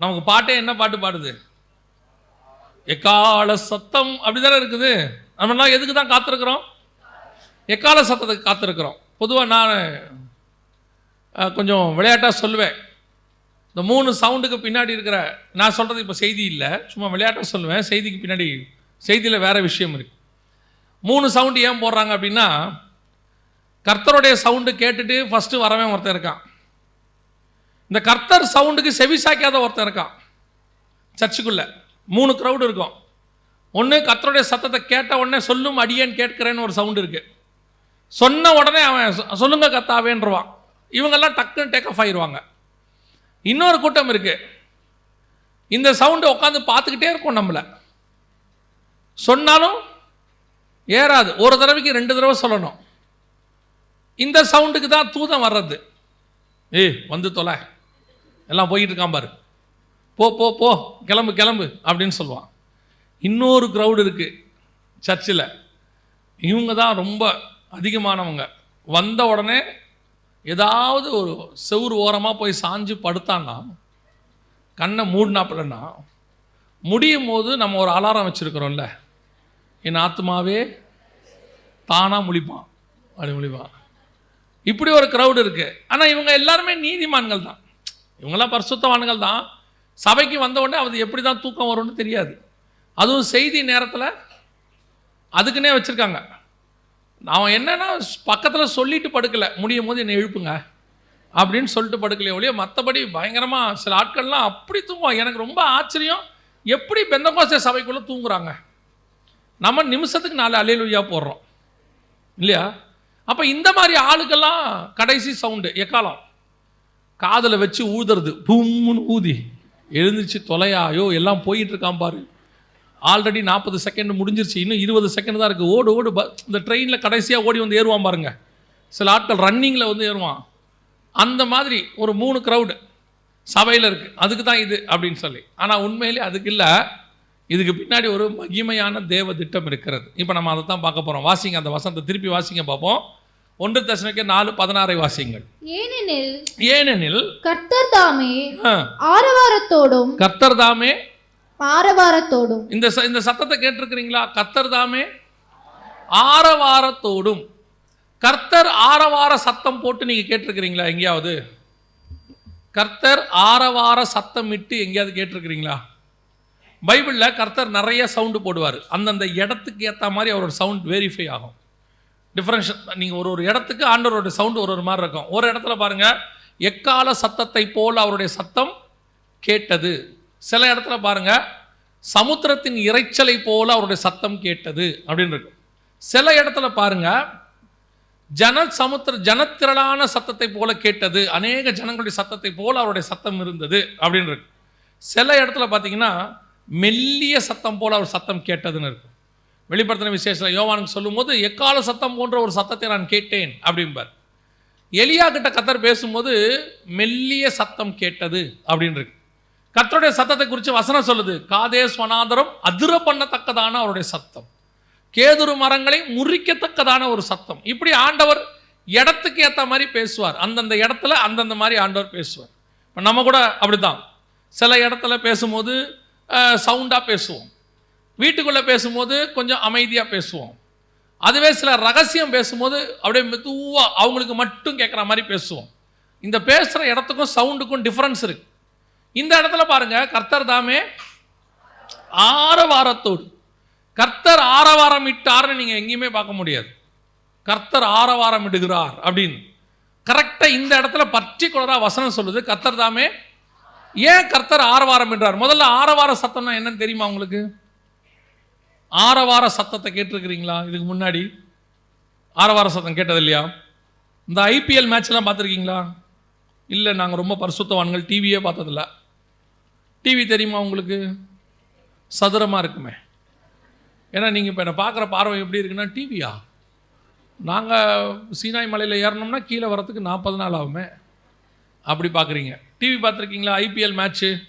நமக்கு பாட்டே என்ன பாட்டு பாடுது? எக்கால சத்தம் அப்படிதானே இருக்குது. நம்மலாம் எதுக்கு தான் காத்திருக்கிறோம்? எக்கால சத்தத்துக்கு காத்திருக்கிறோம்? பொதுவாக நான் கொஞ்சம் விளையாட்டாக சொல்லுவேன். இந்த மூணு சவுண்டுக்கு பின்னாடி இருக்கிற நான் சொல்கிறது இப்போ செய்தி இல்லை. சும்மா விளையாட்டாக சொல்லுவேன். செய்திக்கு பின்னாடி செய்தியில் வேறு விஷயம் இருக்குது மூணு சவுண்டு ஏன் போடுறாங்க அப்படின்னா கர்த்தருடைய சவுண்டு கேட்டுட்டு ஃபஸ்ட்டு வரவன் ஒருத்தன் இருக்கான். இந்த கர்த்தர் சவுண்டுக்கு செவி சாய்க்காத ஒருத்தன் இருக்கான். சர்ச்சுக்குள்ளே மூணு க்ரௌடு இருக்கும். ஒன்று கர்த்தருடைய சத்தத்தை கேட்ட உடனே சொல்லும் அடியேன்னு கேட்கிறேன்னு ஒரு சவுண்டு இருக்குது சொன்ன உடனே அவன் சொ- சொல்லுங்க கத்தாவேன்றவான் இவங்கெல்லாம் டக்குன்னு டேக் ஆஃப் ஆயிடுவாங்க இன்னொரு கூட்டம் இருக்குது இந்த சவுண்டை உட்காந்து பார்த்துக்கிட்டே இருக்கும் நம்மள. சொன்னாலும் ஏறாது. ஒரு தடவைக்கு ரெண்டு தடவை சொல்லணும். இந்த சவுண்டுக்கு தான் தூதம் வர்றது. ஏய் வந்து தொலை. எல்லாம் போயிட்டு இருக்கான் பாரு. போ போ போ கிளம்பு கிளம்பு அப்படின்னு சொல்லுவான். இன்னொரு க்ரௌடு இருக்குது சர்ச்சில் இவங்க தான் ரொம்ப அதிகமானவங்க. வந்த உடனே ஏதாவது ஒரு செவுறு ஓரமாக போய் சாஞ்சு படுத்தான்னா கண்ணை மூடினாப்பிலன்னா முடியும் போது நம்ம ஒரு அலாரம் வச்சுருக்குறோம்ல. என் ஆத்மாவே தானாக முழிப்பான். அப்படி முழிப்பான். இப்படி ஒரு க்ரௌடு இருக்குது ஆனால் இவங்க எல்லாருமே நீதிமான்கள் தான். இவங்கெல்லாம் பரிசுத்தவான்கள் தான். சபைக்கு வந்த உடனே அது எப்படி தான் தூக்கம் வரும்னு தெரியாது. அதுவும் செய்தி நேரத்தில் அதுக்குன்னே வச்சுருக்காங்க. அவன் என்னன்னா பக்கத்தில் சொல்லிட்டு படுக்கலை. முடியும் போது என்னை எழுப்புங்க அப்படின்னு சொல்லிட்டு படுக்கலையே ஒழிய மற்றபடி பயங்கரமாக சில ஆட்கள்லாம் அப்படி தூங்குவோம் எனக்கு ரொம்ப ஆச்சரியம். எப்படி பெந்தகோஸ்தே சபைக்குள்ளே தூங்குறாங்க? நம்ம நிமிஷத்துக்கு நாலு அலையலுயா போடுறோம். இல்லையா? அப்போ இந்த மாதிரி ஆளுக்கெல்லாம் கடைசி சவுண்டு எக்காலம்? காதில் வச்சு ஊதுறது. பூம்னு ஊதி. எழுந்திருச்சு தொலையாயோ எல்லாம் போயிட்டு இருக்கான் பாரு. ஆல்ரெடி நாற்பது செகண்ட் முடிஞ்சிருச்சு. இன்னும் இருபது செகண்ட் தான் இருக்குது ஓடு ஓடு ப- இந்த ட்ரெயினில் கடைசியாக ஓடி வந்து ஏறுவான் பாருங்கள் சில ஆட்கள் ரன்னிங்கில் வந்து ஏறுவான். அந்த மாதிரி ஒரு மூணு க்ரௌடு சபையில் இருக்குது அதுக்கு தான் இது அப்படின்னு சொல்லி. ஆனால் உண்மையிலே அதுக்கு இல்லை. இதுக்கு பின்னாடி ஒரு மகிமையான தேவ திட்டம் இருக்கிறது. இப்போ நம்ம அதை தான் பார்க்க போகிறோம் வாசிங்க அந்த வசனத்தை திருப்பி வாசிங்க பார்ப்போம். ஒன்று தசனைக்கு நாலு பதினாறை வாசிங்கள் ஏனெனில் ஏனெனில் கர்த்தர் தாமே ஆரவாரத்தோடும் கர்த்தர் தாமே ஆரவாரத்தோடும் இந்த இந்த சத்தத்தை கேட்டிருக்கிறீங்களா? கர்த்தர் தாமே ஆரவாரத்தோடும். கர்த்தர் ஆரவார சத்தம் போட்டு நீங்க கேட்டிருக்கிறீங்களா? எங்கேயாவது? கர்த்தர் ஆரவார சத்தம் இட்டு எங்கேயாவது கேட்டிருக்கிறீங்களா? பைபிளில் கர்த்தர் நிறைய சவுண்டு போடுவார். அந்தந்த இடத்துக்கு ஏற்ற மாதிரி அவரோட சவுண்ட் வெரிஃபை ஆகும். டிஃப்ரென்ஷன் நீங்கள் ஒரு ஒரு இடத்துக்கு ஆண்டவரோட சவுண்டு ஒரு ஒரு மாதிரி இருக்கும். ஒரு இடத்துல பாருங்கள் எக்கால சத்தத்தை போல் அவருடைய சத்தம் கேட்டது. சில இடத்துல பாருங்கள் சமுத்திரத்தின் இரைச்சலை போல் அவருடைய சத்தம் கேட்டது அப்படின்னு இருக்கும். சில இடத்துல பாருங்கள் ஜன சமுத்திர ஜனத்திரளான சத்தத்தை போல கேட்டது. அநேக ஜனங்களுடைய சத்தத்தை போல் அவருடைய சத்தம் இருந்தது அப்படின்னு இருக்கு சில இடத்துல பார்த்தீங்கன்னா மெல்லிய சத்தம் போல் அவர் சத்தம் கேட்டதுன்னு இருக்கும். வெளிப்படுத்தின விசேஷத்தில் யோவானுக்கு சொல்லும்போது எக்கால சத்தம் போன்ற ஒரு சத்தத்தை நான் கேட்டேன்? அப்படிம்பார். எலியா கிட்ட கத்தர் பேசும்போது மெல்லிய சத்தம் கேட்டது அப்படின்னு இருக்கு சத்தத்தை குறித்து வசனம் சொல்லுது. காதே வனாந்தரம் அதிர பண்ணத்தக்கதான அவருடைய சத்தம். கேதுரு மரங்களை முறிக்கத்தக்கதான ஒரு சத்தம். இப்படி ஆண்டவர் இடத்துக்கு ஏற்ற மாதிரி பேசுவார். அந்தந்த இடத்துல அந்தந்த மாதிரி ஆண்டவர் பேசுவார். இப்போ நம்ம கூட அப்படிதான் சில இடத்துல பேசும்போது சவுண்டாக பேசுவோம். வீட்டுக்குள்ளே பேசும்போது கொஞ்சம் அமைதியாக பேசுவோம். அதுவே சில ரகசியம் பேசும்போது அப்படியே மெதுவாக அவங்களுக்கு மட்டும் கேட்குற மாதிரி பேசுவோம். இந்த பேசுகிற இடத்துக்கும் சவுண்டுக்கும் டிஃப்ரென்ஸ் இருக்கு. இந்த இடத்துல பாருங்கள் கர்த்தர் தாமே ஆரவாரத்தோடு. கர்த்தர் ஆரவாரம் இட்டார்னு நீங்கள் எங்கேயுமே பார்க்க முடியாது. கர்த்தர் ஆரவாரம் இடுகிறார் அப்படின்னு. கரெக்டாக இந்த இடத்துல பர்டிகுலராக வசனம் சொல்லுது கர்த்தர் தாமே ஏன் கர்த்தர் ஆரவாரம் என்றார் முதல்ல ஆரவார சத்தம்னா என்னன்னு தெரியுமா உங்களுக்கு? ஆரவார சத்தத்தை கேட்டிருக்கிறீங்களா? இதுக்கு முன்னாடி. ஆரவார சத்தம் கேட்டது இல்லையா இந்த ஐபிஎல் மேட்ச்லாம் பார்த்துருக்கீங்களா? இல்லை நாங்கள் ரொம்ப பரிசுத்தவான்கள். டிவியே பார்த்ததில்ல. டிவி தெரியுமா உங்களுக்கு? சதுரமாக இருக்குமே. ஏன்னா நீங்கள் இப்போ என்னை பார்க்குற பார்வை எப்படி இருக்குன்னா டிவியா? நாங்கள் சீனாய் மலையில் ஏறினோம்னா கீழே வரத்துக்கு நாற்பது நாள் ஆகுமே. அப்படி பார்க்குறீங்க. டிவி பார்த்துருக்கீங்களா? IPL match.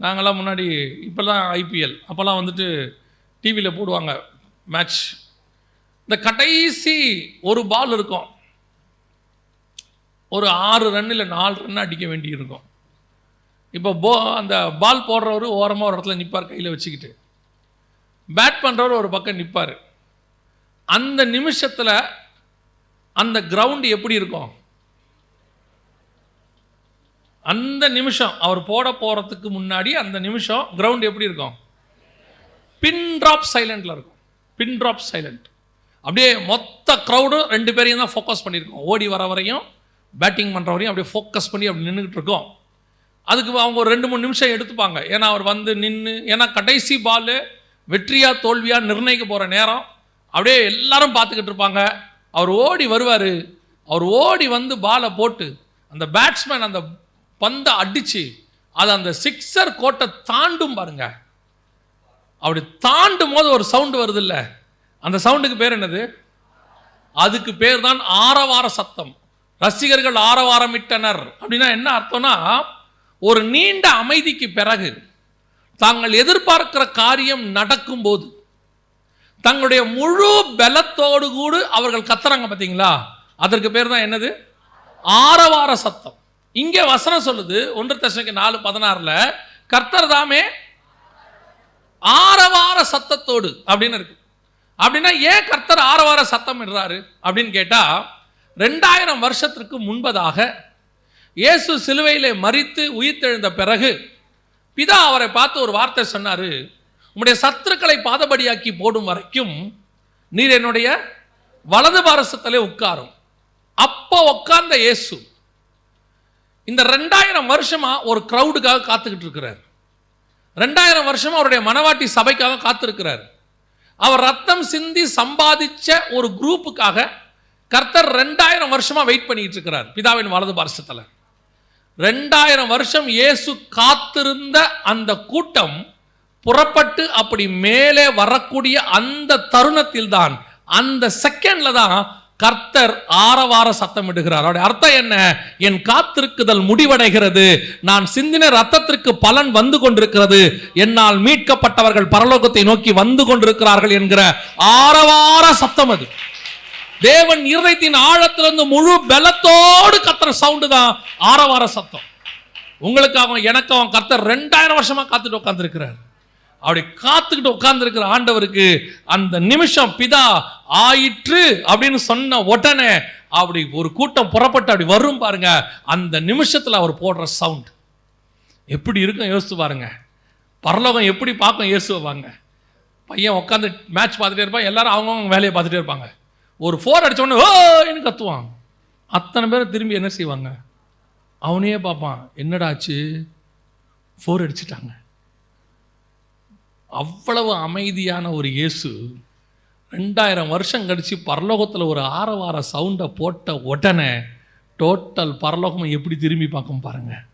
நாங்களாம் முன்னாடி இப்போல்லாம் ஐபிஎல். அப்போல்லாம் வந்துட்டு டிவியில் போடுவாங்க. மேட்ச் இந்த கடைசி ஒரு பால் இருக்கும். ஒரு ஆறு ரன் இல்லை நாலு ரன் அடிக்க வேண்டி இருக்கும். இப்போ போ அந்த பால் போடுறவர் ஓரமாக ஒரு இடத்துல நிற்பார் கையில் வச்சுக்கிட்டு. பேட் பண்ணுறவர் ஒரு பக்கம் நிற்பார் அந்த நிமிஷத்தில் அந்த கிரவுண்டு எப்படி இருக்கும்? அந்த நிமிஷம் அவர் போட போகிறதுக்கு முன்னாடி அந்த நிமிஷம் கிரவுண்ட் எப்படி இருக்கும்? பின் ட்ராப் சைலண்டில் இருக்கும். பின் ட்ராப் சைலண்ட் அப்படியே மொத்த க்ரௌடும் ரெண்டு பேரையும் தான் ஃபோக்கஸ் பண்ணியிருக்கோம். ஓடி வர வரையும் பேட்டிங் பண்ணுற வரையும் அப்படியே ஃபோக்கஸ் பண்ணி அப்படி நின்றுக்கிட்டு இருக்கோம். அதுக்கு அவங்க ஒரு ரெண்டு மூணு நிமிஷம் எடுத்துப்பாங்க. ஏன்னா அவர் வந்து நின்று ஏன்னா கடைசி பால் வெற்றியா தோல்வியா நிர்ணயிக்க போகிற நேரம். அப்படியே எல்லாரும் பார்த்துக்கிட்டு இருப்பாங்க. அவர் ஓடி வருவார். அவர் ஓடி வந்து பாலை போட்டு அந்த பேட்ஸ்மேன் அந்த பந்தை அடித்து அது அந்த சிக்ஸர் கோட்டை தாண்டும் பாருங்கள் அப்படி தாண்டும் போது ஒரு சவுண்டு வருது இல்லை அந்த சவுண்டுக்கு பேர் என்னது? அதுக்கு பேர் தான் ஆரவார சத்தம். ரசிகர்கள் ஆரவாரமிட்டனர். அப்படின்னா என்ன அர்த்தம்னா ஒரு நீண்ட அமைதிக்கு பிறகு தாங்கள் எதிர்பார்க்கிற காரியம் நடக்கும்போது தங்களுடைய முழு பலத்தோடு கூட அவர்கள் கத்துறாங்க பார்த்தீங்களா அதற்கு பேர் தான் என்னது? ஆரவார சத்தம். இங்கே வசனம் சொல்லுது ஒன்று தசனைக்கு நாலு பதினாறில் கர்த்தர் தாமே ஆரவார சத்தத்தோடு அப்படின்னு இருக்கு. அப்படின்னா ஏன் கர்த்தர் ஆரவார சத்தம் இடுறாரு அப்படின்னு கேட்டா ரெண்டாயிரம் வருஷத்திற்கு முன்பதாக இயேசு சிலுவையிலே மறித்து உயிர்த்தெழுந்த பிறகு பிதா அவரை பார்த்து ஒரு வார்த்தை சொன்னாரு உங்களுடைய சத்துருக்களை பாதபடியாக்கி போடும் வரைக்கும் நீர் என்னுடைய வலது பாரசத்திலே உட்காரும். அப்போ உட்கார்ந்த இயேசு இந்த ரெண்டாயிரம் வருஷமா ஒரு க்ரௌடுக்காக காத்துக்கிட்டு இருக்கிறார். ரெண்டாயிரம் வருஷமா அவருடைய மனவாட்டி சபைக்காக காத்திருக்கிறார். அவர் ரத்தம் சிந்தி சம்பாதிச்ச ஒரு குரூப்புக்காக கர்த்தர் ரெண்டாயிரம் வருஷமா வெயிட் பண்ணிட்டு இருக்கிறார் பிதாவின் வலது பாரசத்தில். ரெண்டாயிரம் வருஷம் இயேசு காத்திருந்த அந்த கூட்டம் புறப்பட்டு அப்படி மேலே வரக்கூடிய அந்த தருணத்தில் தான் அந்த செகண்ட்ல தான் கர்த்தர் ஆரவார சத்தம் இடுகிறார். அவருடைய அர்த்தம் என்ன? என் காத்திருக்குதல் முடிவடைகிறது. நான் சிந்தின ரத்தத்திற்கு பலன் வந்து கொண்டிருக்கிறது. என்னால் மீட்கப்பட்டவர்கள் பரலோகத்தை நோக்கி வந்து கொண்டிருக்கிறார்கள் என்கிற ஆரவார சத்தம் அது. தேவன் இருதயத்தின் ஆழத்திலிருந்து முழு பலத்தோடு கத்துற சவுண்டு தான் ஆரவார சத்தம். உங்களுக்காக எனக்காகவும் கர்த்தர் ரெண்டாயிரம் வருஷமா காத்துட்டு உட்காந்துருக்கிறார் அப்படி காத்துக்கிட்டு உட்கார்ந்துருக்கிற ஆண்டவருக்கு அந்த நிமிஷம் பிதா ஆயிற்று அப்படின்னு சொன்ன உடனே அப்படி ஒரு கூட்டம் புறப்பட்டு அப்படி வரும் பாருங்க. அந்த நிமிஷத்தில் அவர் போடுற சவுண்ட். எப்படி இருக்கும் யோசிச்சு பாருங்க. பரலோகம் எப்படி பார்க்கும் யோசுவாங்க பையன் உட்காந்து மேட்ச் பார்த்துட்டே இருப்பான் எல்லாரும் அவங்கவுங்க வேலையை பார்த்துட்டே இருப்பாங்க. ஒரு ஃபோர் அடித்தோடனே ஓன்னு கத்துவான். அத்தனை பேரும் திரும்பி என்ன செய்வாங்க? அவனையே பார்ப்பான். என்னடா ஆச்சு? ஃபோர் அடிச்சிட்டாங்க. அவ்வளவு அமைதியான ஒரு இயேசு ரெண்டாயிரம் வருஷம் கழித்து பரலோகத்தில் ஒரு ஆரவார சவுண்டை போட்ட உடனே டோட்டல் பரலோகம் எப்படி திரும்பி பார்க்கும் பாருங்கள்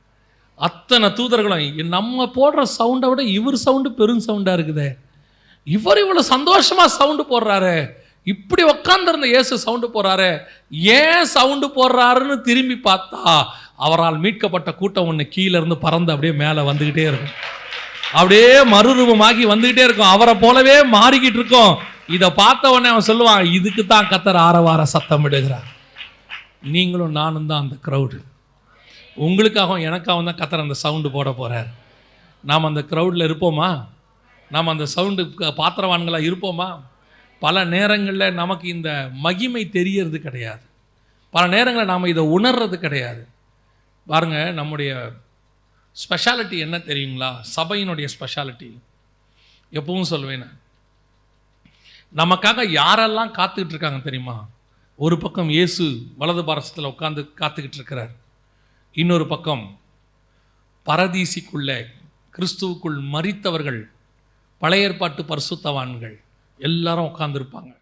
அத்தனை தூதர்களும் நம்ம போடுற சவுண்டை விட இவர் சவுண்டு பெரும் சவுண்டாக இருக்குதே. இவர் இவ்வளோ சந்தோஷமாக சவுண்டு போடுறாரு. இப்படி உக்காந்துருந்த இயேசு சவுண்டு போடுறாரு. ஏன் சவுண்டு போடுறாருன்னு திரும்பி பார்த்தா அவரால் மீட்கப்பட்ட கூட்டம் ஒன்று கீழே இருந்து பறந்து அப்படியே மேலே வந்துக்கிட்டே இருக்கும். அப்படியே மறுரூபமாகி வந்துகிட்டே இருக்கும். அவரை போலவே மாறிக்கிட்டு இருக்கோம். இதை பார்த்த உடனே அவன் சொல்லுவான் இதுக்கு தான் கத்தர் ஆரவார சத்தம் இடுகிறார். நீங்களும் நானும் தான் அந்த க்ரௌடு உங்களுக்காகவும் எனக்காகவும் தான் கத்தர் அந்த சவுண்டு போட போகிறார் நாம் அந்த க்ரௌடில் இருப்போமா? நாம் அந்த சவுண்டு பாத்திரவான்களாக இருப்போமா? பல நேரங்களில் நமக்கு இந்த மகிமை தெரியறது கிடையாது. பல நேரங்களில் நாம் இதை உணர்றது கிடையாது. பாருங்கள் நம்முடைய ஸ்பெஷாலிட்டி என்ன தெரியுங்களா? சபையினுடைய ஸ்பெஷாலிட்டி எப்பவும் சொல்லுவேன் நான். நமக்காக யாரெல்லாம் காத்துக்கிட்டு இருக்காங்க தெரியுமா? ஒரு பக்கம் இயேசு வலது பாரசத்தில் உட்காந்து காத்துக்கிட்டு இருக்கிறார். இன்னொரு பக்கம் பரதீசிக்குள்ளே கிறிஸ்துவுக்குள் மறித்தவர்கள் பழைய ஏற்பாட்டு பரிசுத்தவான்கள் எல்லாரும் உட்காந்துருப்பாங்க